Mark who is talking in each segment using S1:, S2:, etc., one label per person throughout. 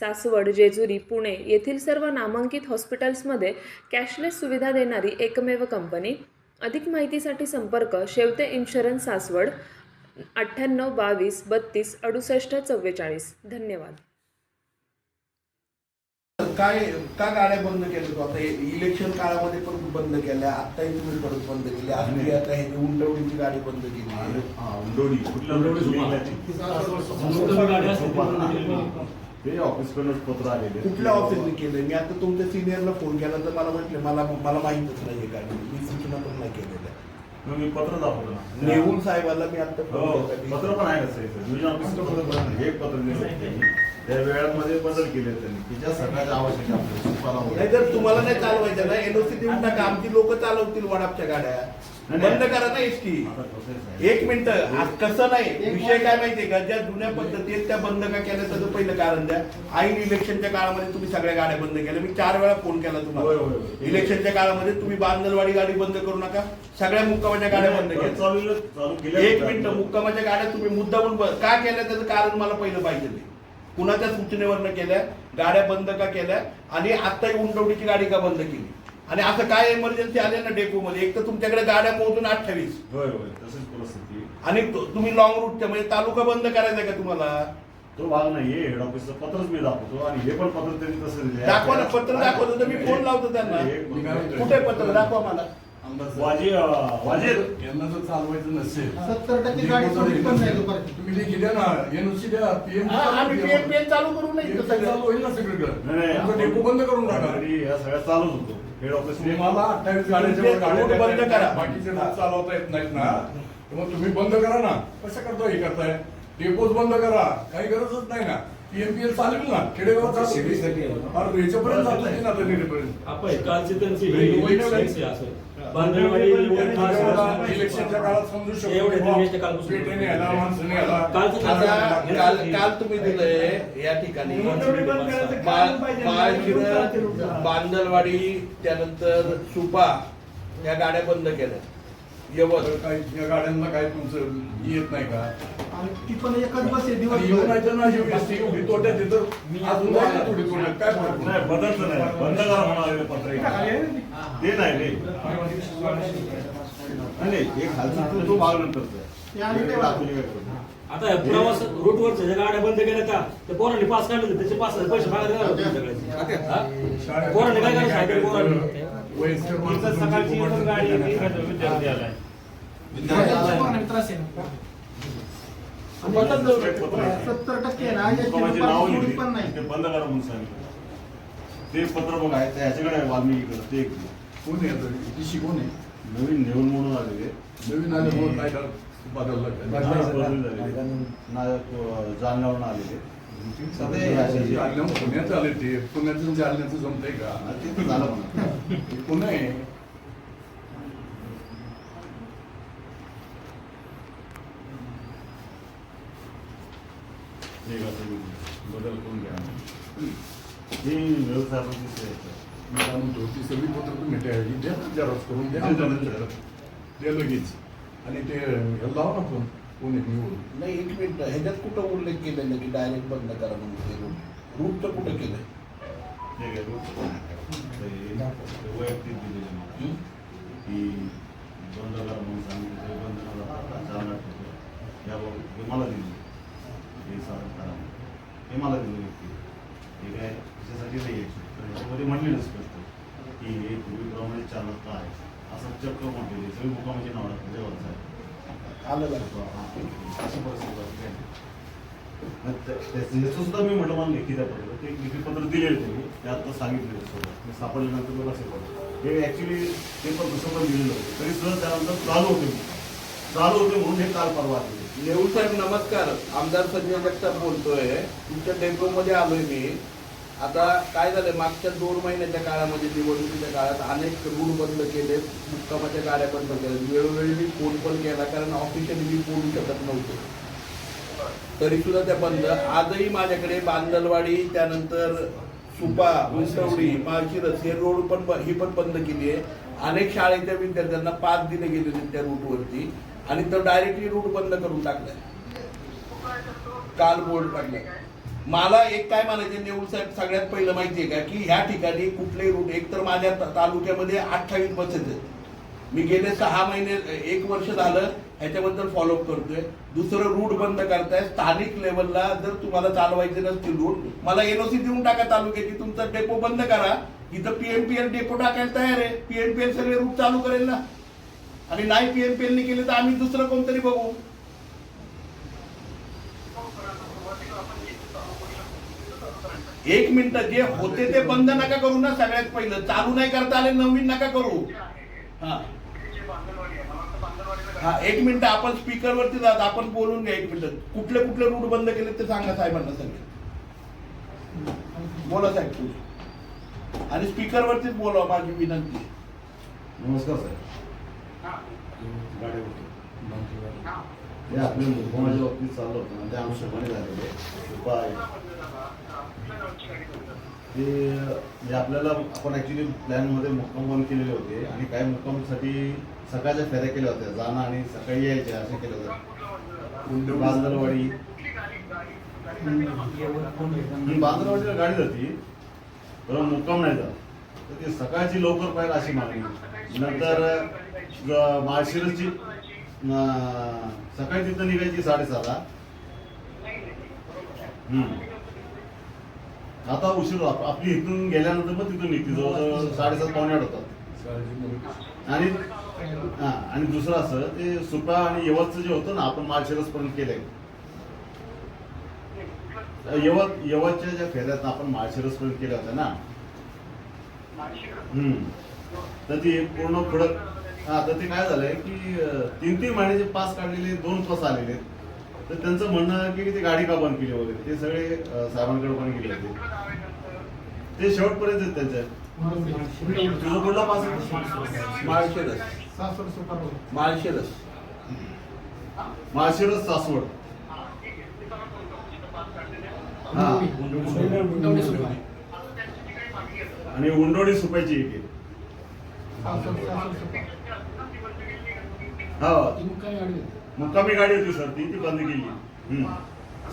S1: सासवड जेजुरी पुणे येथील सर्व नामांकित हॉस्पिटल्समध्ये कॅशलेस सुविधा देणारी एकमेव कंपनी. अधिक माहितीसाठी संपर्क शेवते इन्शुरन्स सासवड अठ्ठ्याण्णव बावीस बत्तीस अडुसष्ट चव्वेचाळीस. धन्यवाद.
S2: काय का गाड्या बंद केल्या तू? आता इलेक्शन काळामध्ये पण बंद केल्या आताही तुम्ही परत बंद केली. आपली आता हे उंटवडीची गाडी बंद केली.
S3: उंडवडी. कुठल्या ते ऑफिसकडूनच पत्र आलेले.
S2: कुठल्या ऑफिसने केलं मी आता तुमच्या सिनियरला फोन केला तर मला म्हटलं मला मला माहितच नाही हे गाडी मी सूचना पण नाही केलेल्या.
S3: मग मी पत्र दाखवतो ना.
S2: नेहून साहेबाला मी आता
S3: हो,
S2: फोन केला.
S3: पत्र पण आहे ना सर. डिव्हिजन ऑफिसचं पत्र पण आहे. हे पत्र दिलं. त्या वेळांमध्ये बदल केले त्यांनी. की ज्या सगळ्यात आवश्यक आहे आपल्याला सुपाला वगैरे.
S2: नाही तर तुम्हाला नाही चालवायचं ना? एनओसी देऊन टाका. आमची लोक चालवतील वडापच्या गाड्या. बंद
S3: नाही.
S2: करा ना एसटी? एक मिनिट कसं नाही? विषय काय माहितीये का? ज्या जुन्या पद्धती आहेत त्या बंद का केल्या त्याचं पहिलं कारण द्या. ऐन इलेक्शनच्या काळामध्ये तुम्ही सगळ्या गाड्या बंद केल्या. मी चार वेळा फोन केला तुम्हाला. इलेक्शनच्या काळामध्ये तुम्ही बांदलवाडी गाडी बंद करू नका. सगळ्या मुक्कामाच्या गाड्या बंद केल्या. एक. मिनिट मुक्कामाच्या गाड्या तुम्ही मुद्दामून ब- का केल्या? त्याचं कारण मला पहिलं पाहिजे ते कुणाच्या सूचनेवरनं केल्या गाड्या बंद का केल्या आणि आता उंटवडीची गाडी का बंद केली? आणि असं काय इमर्जन्सी आले ना डेपो मध्ये एक तर तुमच्याकडे गाड्या मोजून अठ्ठावीस.
S3: परिस्थिती.
S2: आणि तो- तुम्ही लॉंग रूटच्या म्हणजे तालुका बंद करायचा का तुम्हाला?
S3: तो भाग नाहीये हेड ऑफिसचं पत्रच मी दाखवतो आणि हे पण पत्र त्यांनी तसं दिले
S2: दाखवा ना पत्र दाखवतो तर मी फोन लावतो त्यांना.
S3: पत्र-
S2: कुठे पत्र? दाखवा मला.
S3: वाजी अं,
S4: यांना जर चालवायचं नसेल
S5: सत्तर टक्के गाडी सोडली पण नाही
S4: तुम्ही लेखी द्या ना एनओसी द्या पीएम
S2: हा, आम्ही पीएमपीएल चालू करू नाही इथं
S4: चालू होईल ना सगळीकडे.
S3: नाही, नाही,
S4: तुमचं डेपो बंद करून टाका.
S3: ऑलरेडी या सगळ्या चालूच होतो. हेड ऑफिस
S4: अठ्ठावीस गाड्या
S2: बंद करा.
S4: बाकीचे चालवता येत नाहीत ना. मग तुम्ही बंद करा ना. कसं करता हे करताय? डेपोज बंद करा. काही गरजच नाही ना. पीएमपीएल चालेल ना? खेडेगावात याच्यापर्यंत जात ना
S6: एवढा
S4: इलेक्शनच्या काळात समजू शकतो. पेटेने आला माणसाने आला.
S2: काल काल तुम्ही दिलंय या ठिकाणी. बांदलवाडी त्यानंतर सुपा या गाड्या बंद केल्या. यवत
S4: काही या गाड्यांना काय तुमचं येत नाही का
S5: आणि ती पण एकच बस आहे दिवस
S4: नाही तर ना ही एसटी एवढी तोट्यात येतं अजून जायला थोडी तोट्यात काय फरक
S3: नाही? बदलचं नाही बंद करा म्हणाले पत्र एक. ते नाही रे नाही, नाही एक खालचा तो- तो भाग नंतरचा
S5: ते आणि ते
S3: आहे. दाखवली काय करू.
S6: आता या प्रवास रूटवरच्या ज्या गाड्या बंद केल्या का ते पोरांनी पास काढले त्याचे पास पैसे मागायला लागले होते सगळ्याचे. हा?
S4: शाळेत
S6: पोरांनी काय करायचं सायकल पोरांनी
S4: वयस्कर माणसं
S7: सकाळची
S4: तुमची
S7: पण गाडी येते, इकडं विद्यार्थी आलाय.
S5: त्रास आहे ना. आणि सत्तर टक्के आहे ना याची
S3: मुक्कामाची
S5: दुपारची
S3: नावं
S5: सोडली
S3: लिहिली.
S5: पण नाही
S3: ते बंद करा म्हणून सांगितलं ते पत्र बघ आहे ह्याच्याकडे आहे वाल्मिकीकडे ते एक.
S4: कोण आहे आता? ऋषी कोण आहे
S3: नवीन नेऊन म्हणून आलेले
S4: नवीन आले म्हणून काय? बदललं काय?
S3: बदली झालेले. नायक, अं, जालन्यावरून आलेले
S4: पुण्यात आले ते पुण्यातून जालन्याचं जमतंय का? हे पुणे आहे.
S3: हे बदल करून घ्या. हे
S4: काय म्हणतो ती सगळी पत्र तुम्ही ही द्या झेरॉक्स करून द्या.
S3: झालं.
S4: द्या लगेच. आणि ते लावा ना फोन. आहे निवडून
S2: नाही एक मिनिट. ह्याच्यात कुठं उल्लेख केलेला की डायरेक्ट बंद करा म्हणून ते रूट रूटचं कुठं केलंय?
S3: हे काय रोज ते वैयक्तिक दिलेले मला. की बंद करा म्हणून सांगितलं ते बंद करा जालना ठेवतो. याबाबत हे मला दिले. हे साधन करा म्हणून. हे मला दिलं व्यक्ती. हे काय त्याच्यासाठी नाही आहे. तर ह्याच्यामध्ये म्हणलेलं स्पष्ट की हे पूर्वीप्रमाणे चालत आहे. असं चक्क म्हटलेले सगळी मुकामाची नाव टाकले वरचं आहे.
S2: आलं
S3: अशी परिस्थिती याचं सुद्धा मी म्हटलं मला लेखी पत्र ते एक पत्र दिलेलं तुम्ही ते आता सांगितलेलं सोबत मी सापडल्यानंतर मला सापडलं हे ॲक्च्युली पेपर दुसरं पण दिलेलं होतं तरी सुद्धा त्यानंतर चालू होते चालू होते म्हणून हे काल परवा आलेले
S2: साहेब नमस्कार. आमदार संजय जगताप बोलतोय. तुमच्या डेपो आलोय मी. आता काय झालं मागच्या दोन महिन्याच्या काळामध्ये निवडणुकीच्या काळात अनेक रूट बंद केले मुक्कामाच्या गाड्या बंद केल्या वेळोवेळी मी फोन पण केला कारण ऑफिशियली मी बोलू शकत नव्हतो. तरी सुद्धा त्या बंद. आजही माझ्याकडे बांदलवाडी त्यानंतर सुपा उंचवडी माळशिरस हे रोड पण ही पण बंद केली आहे. अनेक शाळेच्या विद्यार्थ्यांना पाच दिले गेले होते त्या रूटवरती आणि तो डायरेक्टली रूट बंद करून टाकलाय. काल बोर्ड टाकलाय मला एक काय म्हणायचे नेऊळ साहेब सगळ्यात पहिलं माहिती आहे का की ह्या ठिकाणी कुठलेही रूट एक तर माझ्या तालुक्यामध्ये अठ्ठावीस बसेस आहेत. मी गेले सहा महिने एक वर्ष झालं ह्याच्याबद्दल फॉलोअप करतोय. दुसरं रूट बंद करताय स्थानिक लेवलला जर तुम्हाला चालवायचे नसतील रूट मला एनओसी देऊन टाका तालुक्याची तुमचा डेपो बंद करा. इथं पीएमपीएल डेपो टाकायला तयार आहे. पीएमपीएल सगळे रूट चालू करेल ना. आणि नाही पीएमपीएल केले तर आम्ही दुसरं कोणतरी बघू. एक मिनिट जे होते ते बंद नका करू ना सगळ्यात पहिलं. चालू नाही करता आले नवीन नका करू. हा. हा एक मिनिट आपण स्पीकर वरती जात आपण बोलून घ्या एक मिनिट. कुठले कुठले रूट बंद केले ते सांगा साहेबांना सगळे. बोला साहेब तुम्ही. आणि स्पीकर वरतीच बोला माझी विनंती.
S3: नमस्कार साहेब. हे. आपल्या मुक्कामाच्या बाबतीत चाललं होतं ते अनुषंगाने झालेले. उपाय. ते म्हणजे आपल्याला आपण ॲक्च्युली प्लॅनमध्ये मुक्काम बंद केलेले होते आणि काही मुक्कामसाठी सकाळच्या फेऱ्या केल्या होत्या जाणं आणि सकाळी यायच्या असं केलं होतं बांदरवाडी. बांदरवाडीला गाडी जाती तर मुक्काम नाही जात तर ती सकाळची लवकर पाहिजे अशी मागणी. नंतर माळशिरसची सकाळी तिथं निघायची साडेसहाला. हम्म. आता उशीर होतो. आपली इथून गेल्यानंतर मग तिथून निघते जवळजवळ साडेसात पावणे आठ होतात आणि हा आणि दुसरं असं ते सुपा आणि यवतचं जे होतं ना आपण माळशिरस पर्यंत केलंय यवत यवतच्या ज्या फेऱ्यात आपण माळशिरस पर्यंत केल्या होत्या ना हम्म. तर ती पूर्ण पुढं हा तर ते काय झालंय की तीन तीन महिन्याचे पास काढलेले दोन पास आलेले आहेत. तर त्यांचं म्हणणं की ते गाडी का बंद केली वगैरे ते सगळे साहेबांकडे पण गेले होते ते शेवटपर्यंत आहेत त्यांच्या तुझा कुठला पास?
S2: माळशिरस. माळशिरस
S3: माळशिरस सासवड हा. आणि उंडोडी सुपायची एक आहे. हा
S5: मुक्कामी गाडी होती.
S3: मुक्कामी गाडी होती सर ती ती बंद केली.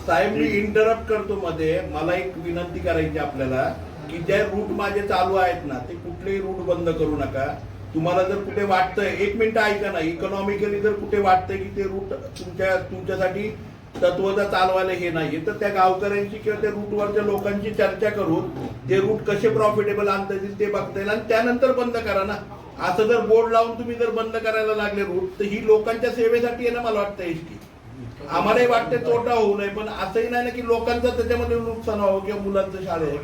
S2: साहेब मी इंटरप्ट करतो मध्ये मला एक विनंती करायची आपल्याला की जे रूट माझे चालू आहेत ना ते कुठलेही रूट बंद करू नका तुम्हाला जर कुठे वाटतंय एक मिनिट ऐका ना इकॉनॉमिकली जर कुठे वाटतंय की ते रूट तुमच्या तुमच्यासाठी तत्वता चालवायला हे नाहीये तर त्या गावकऱ्यांची किंवा त्या रूटवरच्या लोकांची चर्चा करून ते रूट कसे प्रॉफिटेबल आणता येतील ते बघता येईल आणि त्यानंतर बंद करा ना असं जर बोर्ड लावून तुम्ही जर बंद करायला लागले रूट तर ही लोकांच्या सेवेसाठी आहे ना मला वाटतं एसटी आम्हालाही वाटते तोटा होऊ नये पण असंही नाही ना की लोकांचं त्याच्यामध्ये नुकसान व्हावं किंवा मुलांचं शाळेत.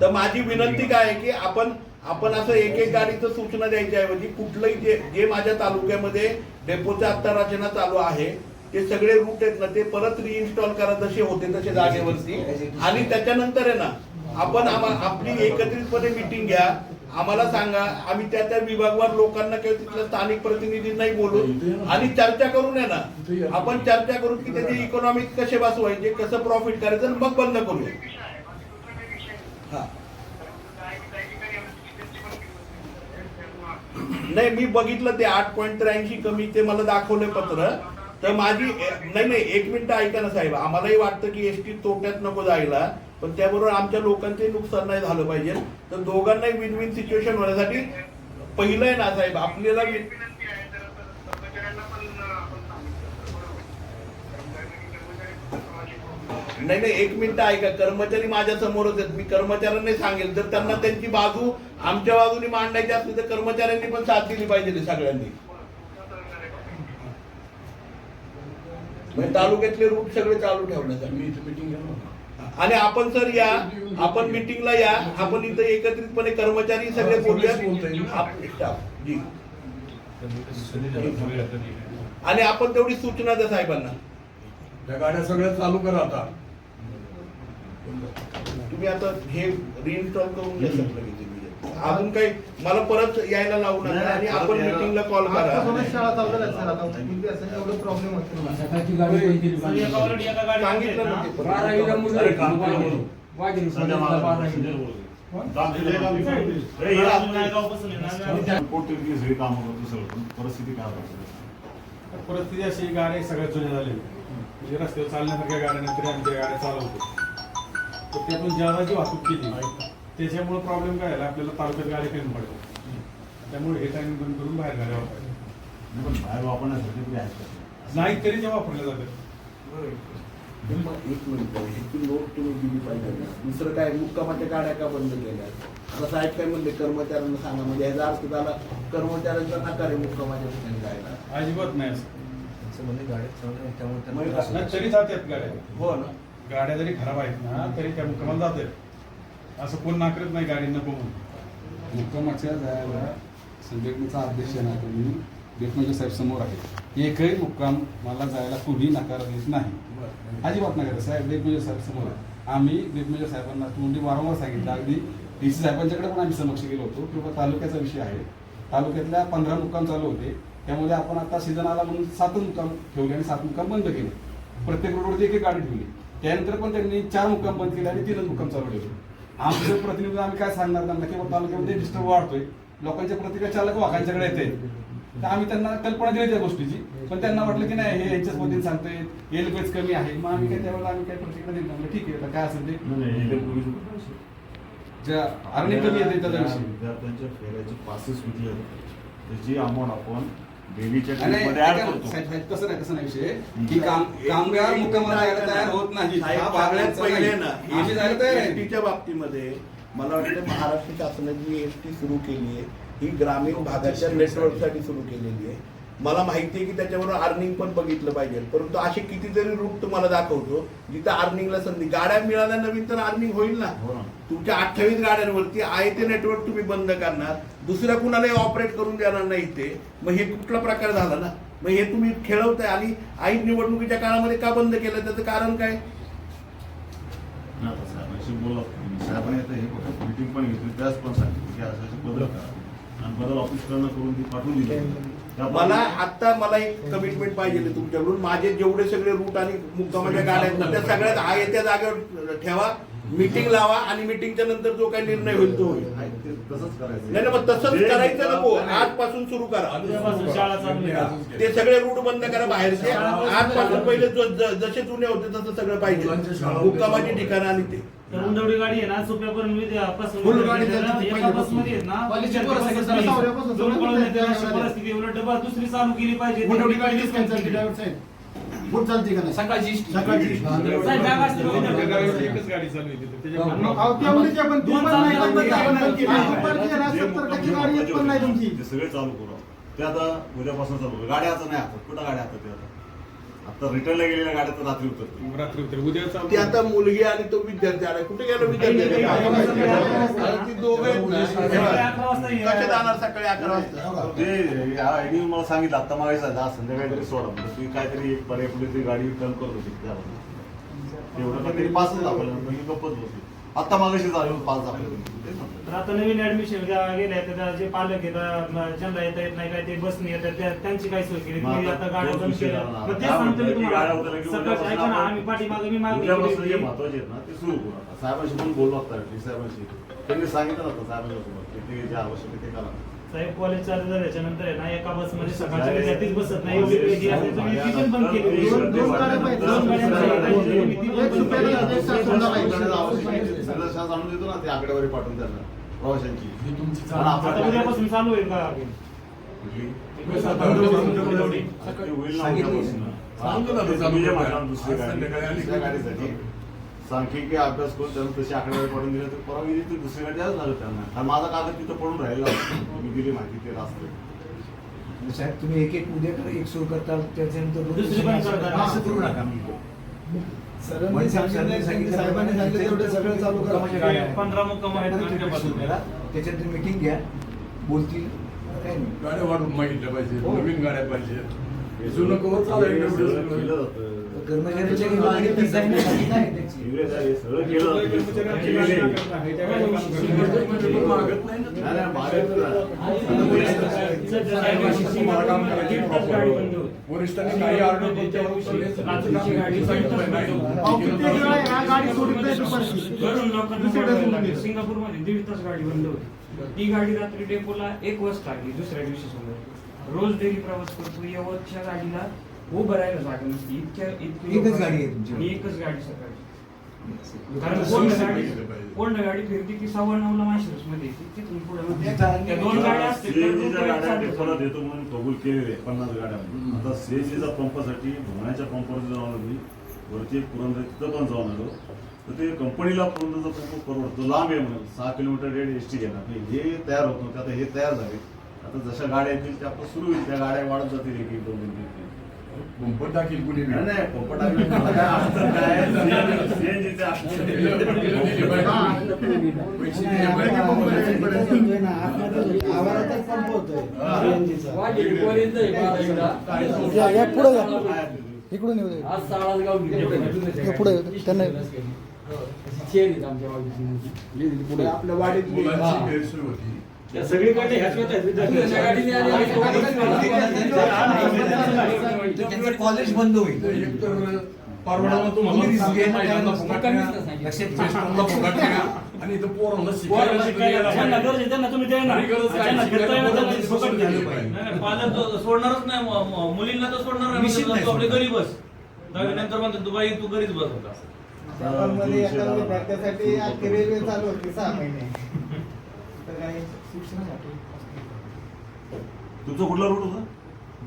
S2: तर माझी विनंती काय आहे की आपण आपण असं एक एक गाडीचं सूचना द्यायच्या ऐवजी कुठलंही जे जे माझ्या तालुक्यामध्ये डेपोचे आत्ता रचना चालू आहे ते सगळे रूट आहेत ना ते परत रिइन्स्टॉल करा जसे होते तसे जागेवरती. आणि त्याच्यानंतर आहे ना आपण आपली एकत्रितपणे मिटिंग घ्या. आम्हाला सांगा आम्ही त्या त्या विभागवार लोकांना किंवा तिथल्या स्थानिक प्रतिनिधींनाही बोलू. आणि चर्चा करून आहे ना आपण चर्चा करू की त्याचे इकॉनॉमिक कसे बसवायचे कसं प्रॉफिट करायचं मग बंद करूया. हा. नाही मी बघितलं ते आठ पॉईंट त्र्याऐंशी कमी ते मला दाखवले पत्र. तर माझी नाही नाही एक मिनिट ऐका ना साहेब. आम्हालाही वाटतं की एसटी तोट्यात नको जायला पण त्याबरोबर आमच्या लोकांचंही नुकसान नाही झालं पाहिजे. तर दोघांनाही विन विन सिच्युएशन होण्यासाठी पहिलं आहे ना साहेब आपल्याला नाही नाही एक मिनिट ऐका. कर्मचारी माझ्या समोरच आहेत. मी कर्मचाऱ्यांनी सांगेल. जर त्यांना त्यांची बाजू आमच्या बाजूने मांडायची असली तर कर्मचाऱ्यांनी पण साथ दिली पाहिजे सगळ्यांनी. म्हणजे तालुक्यातले रूट सगळे चालू ठेवण्यासाठी.
S4: मी इथं meeting घेणार होतो.
S2: आणि आपण सर या आपण मिटिंगला या. आपण इथं एकत्रितपणे कर्मचारी सगळे आणि आपण तेवढी सूचना द्या साहेबांना.
S4: त्या गाड्या सगळ्या चालू करा आता.
S2: तुम्ही आता हे रिइन्स्टॉल करून घ्या immediate. अजून काही मला परत यायला लावू नका आणि आपण मिटिंगला कॉल करा.
S8: सकाळची गाडी
S7: गाडी
S2: सांगितलं ना ते पण.
S8: बारावीला मुलं आहेत. कॉलेजला बारावीला.
S7: हे
S3: परिस्थिती काय
S9: परिस्थिती अशी गाड्या सगळ्यात जुन्या झालेल्या म्हणजे रस्त्यावर चालण्यासारख्या गाड्या नाही तरी आम्ही त्या गाड्या चालवतो तर त्यातून ज्यादा जी वाहतूक केली त्याच्यामुळे प्रॉब्लेम काय झाला? आपल्याला तालुक्यात गाडी कमी पडतात त्यामुळे हे टायमिंग बंद करून बाहेर गाड्या वापरायच्या.
S3: नाही, पण बाहेर वापरण्यासाठी तरी आहेत?
S9: नाही तरी ते वापरल्या जातात.
S2: मग एक मिनिट. ह्याची नोट तुम्ही दिली पाहिजे. दुसरं काय? मुक्कामाच्या गाड्या का बंद केल्या? आता साहेब काय म्हणले? कर्मचाऱ्यांना सांगा. म्हणजे ह्याचा अर्थ झाला कर्मचाऱ्यांचा नकार आहे मुक्कामाच्या ठिकाणी जायला.
S9: अजिबात नाही असं.
S2: मग
S9: नाही, तरी जातात गाड्या.
S2: हो ना.
S9: गाड्या जरी खराब आहेत ना तरी त्या मुक्कामाला जातात. असं कोण नाकारत नाही गाडी नको म्हणून
S10: मुक्कामाच्या जायला संघटनेचा अध्यक्ष ना तुम्ही देखमजे साहेब समोर आहे. एकही मुक्काम मला जायला कुणी नकार देत नाही अजिबात नकार देत. साहेब देखमजे साहेब समोर आहे. आम्ही देखमजे साहेबांना म्हणजे वारंवार सांगितलं. अगदी डी सी साहेबांच्याकडे पण आम्ही समक्ष गेलो होतो. किंवा तालुक्याचा विषय आहे. तालुक्यातल्या पंधरा मुक्काम चालू होते. त्यामध्ये आपण आता सीझन आला म्हणून सातच मुक्काम ठेवले आणि सात मुक्काम बंद केले. प्रत्येक रोडवरती एक एक गाडी ठेवली. त्यानंतर पण त्यांनी चार मुक्काम बंद केले आणि तीनच मुक्काम चालू ठेवले. आमचे प्रतिनिधी आम्ही काय सांगणार त्यांना की बाबा तालुक्यामध्ये डिस्टर्ब वाढतोय लोकांच्या प्रतिक्रिया चालक वाहकांच्याकडे येते तर आम्ही त्यांना कल्पना दिली त्या गोष्टीची पण त्यांना वाटलं की नाही हे यांच्याच पद्धतीने सांगतोय पेच कमी आहे मग आम्ही काय त्यावेळेला आम्ही काय प्रतिक्रिया दिली नाही. म्हणलं, ठीक आहे काय असेल ते
S3: हे होतं.
S10: ज्या अर्निंग कमी येते त्याचा
S3: ज्या
S10: विषय
S3: विद्यार्थ्यांच्या फेऱ्याचे पासेस विकले त्याची अमाऊंट आपण करतो.
S10: साहेब, तसं नाही तसं नाही विषय? की काम कामगार मुक्कामाला जायला तयार होत नाही.
S2: साहेब,
S10: हा भाग
S2: सगळ्यात
S10: यांचा
S2: पहिले
S10: नाही.
S2: ना
S10: आम्ही जायला तयार आहे.
S2: एसटीच्या बाबतीमध्ये मला वाटतं महाराष्ट्र शासनाने एस टी सुरू केली आहे ही ग्रामीण भागाच्या नेटवर्कसाठी सुरू केलेली आहे. मला माहिती आहे की त्याच्यावर अर्निंग पण बघितलं पाहिजे. परंतु असे कितीतरी रूट तुम्हाला दाखवतो जिथं अर्निंगला संधी गाड्या मिळाल्या नवीन तर अर्निंग होईल ना.
S3: हो ना.
S2: तुमच्या अठ्ठावीस गाड्यांवरती आहे ते नेटवर्क तुम्ही बंद करणार दुसऱ्या कुणालाही ऑपरेट करून देणार नाही ते. मग हे कुठला प्रकार झाला ना? मग हे तुम्ही खेळवताय आणि ऐन निवडणुकीच्या काळामध्ये का बंद केलं? त्याचं कारण काय.
S3: साहेबांनी आता हे मिटिंग पण घेतली त्याच पण सांगितलं की असं बदल करा. आणि बदल ऑफिसकडनं करून ती पाठवून दिली.
S2: मला आता मला एक कमिटमेंट पाहिजे तुमच्याकडून. माझे जेवढे सगळे रूट आणि मुक्कामाच्या गाड्या आहेत ना, त्या सगळ्यात आहे त्या जागेवर ठेवा. मीटिंग लावा आणि मीटिंगच्या नंतर जो काही निर्णय होईल तो होईल.
S3: तसंच करायचं.
S2: नाही ना, मग तसंच करायचं नको. आजपासून सुरू करा. ते सगळे रूट बंद करा बाहेरचे. आजपासून पहिले जसे जुने होते तसं सगळं पाहिजे. मुक्कामाची ठिकाणं आणि ते.
S7: गाडी आहे ना सोप्यापर्यंत
S5: गाड्या.
S7: परिस्थिती उलट दुसरी चालू केली पाहिजे.
S5: डिस्काउंट चालते का नाही
S8: सकाळची
S5: सकाळची
S9: एकच गाडी चालू आहे तिथे. त्याच्यामुळे
S5: मग अहो, तेवढीच आहे, पण ती
S7: दोन
S5: पण नाही. दुपारची आहे ना, सत्तर टक्के गाडी येत पण नाही तुमची.
S3: ते सगळे चालू करू ते आता उद्यापासून चालू करू. गाड्या आता नाही आता कुठं गाड्या आता ते आता आता रिटर्नला गेलेल्या गाड्या तर रात्री उतरतील
S9: रात्री उतर उद्या चालू
S2: ती आता मुलगी आणि तो विद्यार्थी आला कुठे गेला विद्यार्थी? अरे ती दोघं आहेत ना. कसे जाणार सकाळी अकरा वाजता?
S3: ते या आयडी मला सांगितलं आता मागायचं आज संध्याकाळी तरी सोडा. म्हणजे ती काहीतरी एक पर्याय कुठे तरी गाडी टर्न करत होती त्यामध्ये तेवढं काहीतरी पाचच दाखवलं. म्हणजे गप्पच बसली. आता मागाशी झालं पाच म्हणतो.
S7: तर आता नवीन ऍडमिशन गेले तर जे पालक म, ज्यांना येता येत नाही काय ते बसने येतात त्या- त्यांची काय सोय केली तुम्ही
S3: मग
S7: आता गाड्या बंद केल्या
S3: झाला.
S7: मग तेच सांगतो मी
S3: की
S7: तुम्हाला
S3: गाड्या उतरल्या की
S7: सकाळची
S3: उद्यापासून
S7: ऐका ना
S3: आपण-
S7: आम्ही पाठीमागे मी मागणी
S3: उद्यापासून
S7: केली
S3: जे
S7: होती.
S3: महत्त्वाचे आहेत ना ते सुरू करू आता साहेबांशी पण बोललो आता डी साहेबांशी त्यांनी सांगितलं होतं साहेबांच्या सोबत की ते जे आवश्यक आहे ते करा
S7: साहेब कॉलेज चालू झाल्याच्यानंतर आहे ना एका
S3: बसमध्ये
S7: विद्यार्थीच बसत नाही एवढी गर्दी असते तुम्ही ती पण बंद केली.
S5: दोन- दोन गाड्या पाहिजे.
S7: दोन पाहिजे.
S5: एक एक.
S3: आणून देतो ना ते आकडेवारी पाठवून त्यांना प्रवाशांची
S8: ही तुमची
S3: पण आपण
S7: आता उद्यापासून चालू होईल का
S3: कुठली?
S7: उंदवडी.
S3: ते होईल ना
S10: सांगितलं.
S3: उद्यापासून.
S10: सांगितलं ना
S3: ते
S10: चालू
S3: तुम्ही जे
S10: करूया.
S3: म्हणाल दुसरी
S10: आज
S3: गाडी
S10: संध्याकाळी आली
S3: दुसऱ्या
S10: की-
S3: गाडीसाठी सांख्यिकी अभ्यास करून त्यांना तशी आकडेवारी पाठवून दिली तर परवा गेली ती दुसरी गाडी आज झालं त्यांना आणि माझा कागद तिथं पडून राहिला. मी दिली माहिती ते रास्ते
S11: साहेब तुम्ही एक एक उद्या करा एक सुरू करता त्याच्यानंतर दोन
S7: दुसरी पण करता.
S11: असं करू नका
S5: सरांनी सांगितलं साहेबांनी सांगितलं तेवढं सगळं चालू करा.
S7: पंधरा मुक्काम आहेत.
S11: त्याच्यानंतर मीटिंग घ्या बोलतील. काय नाही.
S10: गाड्या वाढून मागितल्या पाहिजे
S11: हो.
S10: नवीन गाड्या पाहिजे
S4: जुनं कवर चालू आहे.
S3: सगळं केलं जातं.
S11: कर्मचाऱ्यांच्या गाडी डिझाईन आहे त्याची
S3: इंग्रज आहे, सगळं केलं जातं.
S9: कर्मचाऱ्यांची गाडी
S3: केलेलं आहे.
S9: नाकारत नाही. त्या गाडीला काम करत नाही.
S4: पण मागत नाही ना
S3: नाही, नाही, मागत नाही.
S4: मला काम करायची प्रॉपर वरिष्ठांनी काही ऑर्डर त्याच्यावर उचलले तर त्याचं काम
S7: गाडी
S4: नाही.
S5: अहो, किती वेळा या गाडी सोडित नाही दुपारची.
S7: घरून लोकांना
S5: दुसरीकडे
S7: बोलवायला
S5: सोडून
S7: लागलं.
S5: दिली.
S7: सिंगापूरमध्ये दीड तास गाडी बंद होती ती गाडी रात्री डेपोला एक वाजता आली दुसऱ्या दिवशी समोर रोज डेली प्रवास करतो यवतच्या गाडीला उभं राहायला जागा नसती. इतक्या इतकी
S11: एकच गाडी आहे तुमची?
S7: आणि एकच गाडी सकाळची. कारण पूर्ण गाडी पूर्ण गाडी फिरती की सव्वा नऊला माशिरसमध्ये येते. तिथून पुढे मग त्या- त्या दोन गाड्या असतील
S3: देतो म्हणून कबूल केलेले आहे, पन्नास गाड्या आता सीएनजीचा पंपासाठी धुण्याच्या पंपावर जाऊन आलो मी. वरती एक पुरंदर तिथं पण जाऊन आलो. तर ते कंपनीला पुरंदरचा पंप परवडतो. लांब आहे म्हणून. सहा किलोमीटर रेड एस टी घेणार नाही हे तयार होत नव्हते. आता हे तयार झाले. आता जशा गाड्या येतील त्या आपण सुरू होईल. त्या गाड्या वाढत जातील एक एक दोन दोन तीन तीन
S4: टाकील कुणी
S3: नाही नाही.
S4: या-
S5: पुढे या.
S3: इकडून
S5: पुढे त्यांना आपल्या वाडीत
S4: मुलांची गैरसोय होती
S6: सगळीकडे ह्याच
S11: त्यांचं कॉलेज बंद होईल.
S4: परवडाला तुम्हाला आणि इथं पोरांना
S8: पालक सोडणारच नाही मुलींना तर सोडणार नाही आपले. घरी बस दहावीनंतर म्हणतात तू बाई तू घरीच बस होता
S5: चालू होती सहा महिने. काही शिक्षणासाठी
S3: तुमचा कुठला रूट होता?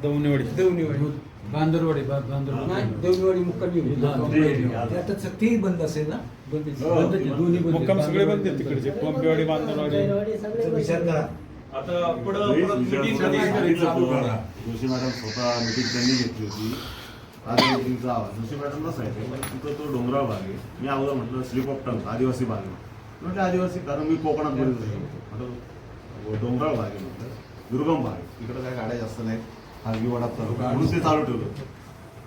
S9: दौंडवाडी.
S11: बांदरवाडी देवनीवाडी मुक्कामी ते आता बंद असेल ना?
S9: मुक्काम सगळे बंद आहेत तिकडचे. पंपेवाडी बांधवाडी
S11: विचार करा.
S8: आता पुढं परत meeting
S4: चालू.
S3: जोशी मॅडम स्वतः मिटिंग त्यांनी घेतली होती. आज मिटिंगचा आवाज. जोशी मॅडमला सांगितलं पण तिथं तो डोंगराळ भाग आहे. मी अगोदर म्हटलं स्लिप ऑफ टंग आदिवासी भाग आहे. म्हटलं आदिवासी कारण मी कोकणात बरेच होतो. डोंगराळ भाग आहे म्हटलं. दुर्गम भाग आहे. तिकडे काय गाड्या जास्त नाहीत. हालगी वाडा तालुका म्हणून ते चालू ठेवलं.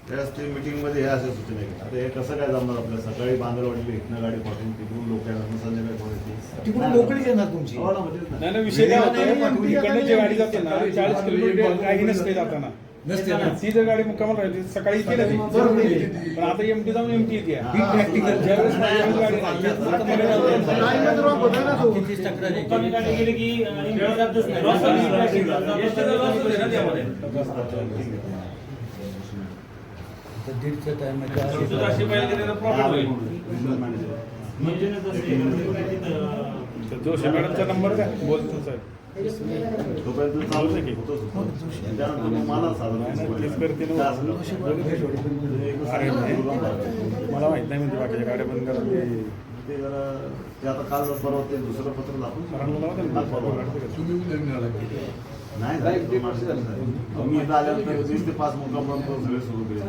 S3: त्यावेळेस ते मिटिंगमध्ये हे अशा सूचना केल्या. आता हे कसं काय जमणार आपल्या सकाळी बांदरवाडीला इथनं गाडी पाठवून तिकडून लोक येणार संध्याकाळी
S11: तिकडून मोकळी येणार तुमची.
S3: हो ना, म्हणजे ना.
S9: नाही नाही विषय काय होतो? इकडनं जी गाडी जाते ना चाळीस किलोमीटर काही नसते जाताना.
S11: नसते ना.
S9: ती जर गाडी मुक्कामाला राहिली सकाळी.
S11: बरोबर आहे.
S9: पण आता एमटी जाऊन एमटी येते
S11: ही practical.
S9: ज्यावेळेस माझ्याकडे गाडी नाही, आता मला जायचं.
S5: टाइमच रॉक होतोय ना तो
S7: मुक्कामी गाडी गेली की आणि वेळ जातच नाही.
S8: लॉस झाली. एसटीचा लॉस होते ना त्यामध्ये
S11: दीडच्या
S8: तुझं अशी पाहिजे की त्याचा प्रॉफिट होईल
S7: म्हणजे ना तसं आहे. तिथं
S9: तर जोशी मॅडमचा नंबर द्या बोलतो साहेब
S3: तोपर्यंत चालू आहे की होतच त्यानंतर मला
S9: मला माहीत नाही म्हणजे बाकीच्या गाड्या बंद करा
S3: ते जरा ते आता काल परवा ते दुसरं पत्र दाखवून
S9: त्यांना.
S3: नाही. झालं, मी आल्यानंतर वीस ते पाच मुक्काम सगळे सुरू केले.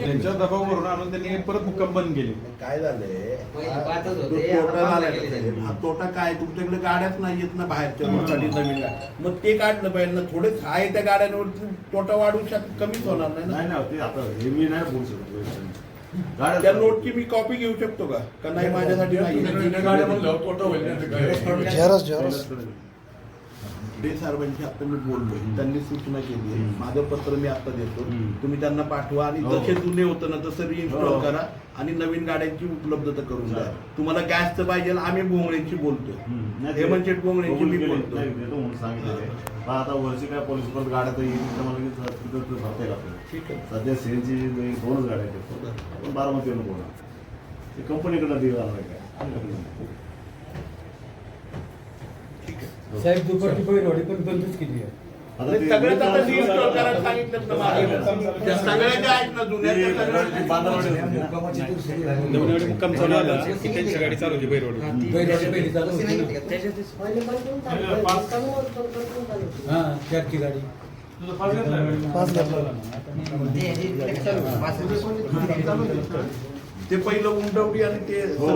S9: त्यांच्या दबावावरून आणून त्यांनी परत मुक्काम बंद केले.
S2: काय झालंय? तोटा झालाय. हा काय? तुमच्याकडे गाड्याच नाही येत ना बाहेरच्या रोडसाठी नवीन गाड्या मग ते काढलं पाहिजे ना. थोडे आहे त्या गाड्यांवर तोटा वाढू शकत कमीच होणार नाही
S3: नाही
S2: ना?
S3: नाही ते आता हे मी नाही बोलू शकतो. गाड्या
S2: त्या नोटची मी कॉपी घेऊ शकतो का? का नाही माझ्यासाठी नाही साहेबांशी आता मी बोललोय. त्यांनी सूचना केली आहे. माझं पत्र मी आता देतो. तुम्ही त्यांना पाठवा आणि
S3: हो.
S2: जसे जुने होतं ना तसं रिइन्स्टॉल
S3: हो.
S2: करा आणि नवीन गाड्यांची उपलब्धता करून द्या. तुम्हाला गॅसचं पाहिजे आम्ही भोंगळ्यांची बोलतोय.
S3: हम्म. नाही, ते-
S2: हेमंत बोंगळेंची मी
S3: कबूल केले.
S2: बोलतो.
S3: पण आता वरची काय पोलीस परत गाड्या तर येईल मला भरता येईल आपल्याला.
S2: ठीक आहे.
S3: सध्या सीएनजी दोनच गाड्या आहेत. आपण बारामती बोला ते कंपनीकडे दिलं काय?
S11: साहेब दुपारची बैलवाडी पण बंदच केली आहे.
S3: आता
S2: ते
S3: ते-
S2: सगळ्यात आता रिइन्स्टॉल करायला सांगितलं ना मागे. त्या सगळ्या ज्या आहेत ना जुन्या त्या
S3: ते-
S2: सगळ्या
S3: बांधवाडी
S11: या मुक्कामाची तर सुरू झाली.
S9: दौंडवाडी मुक्काम चालू झाला. की त्यांची गाडी चालू होती बैरवाडी
S11: बैलवाडी पहिली चालू होती ना. हा चारची गाडी.
S2: ते पहिलं उंडवडी आणि ते
S3: हो.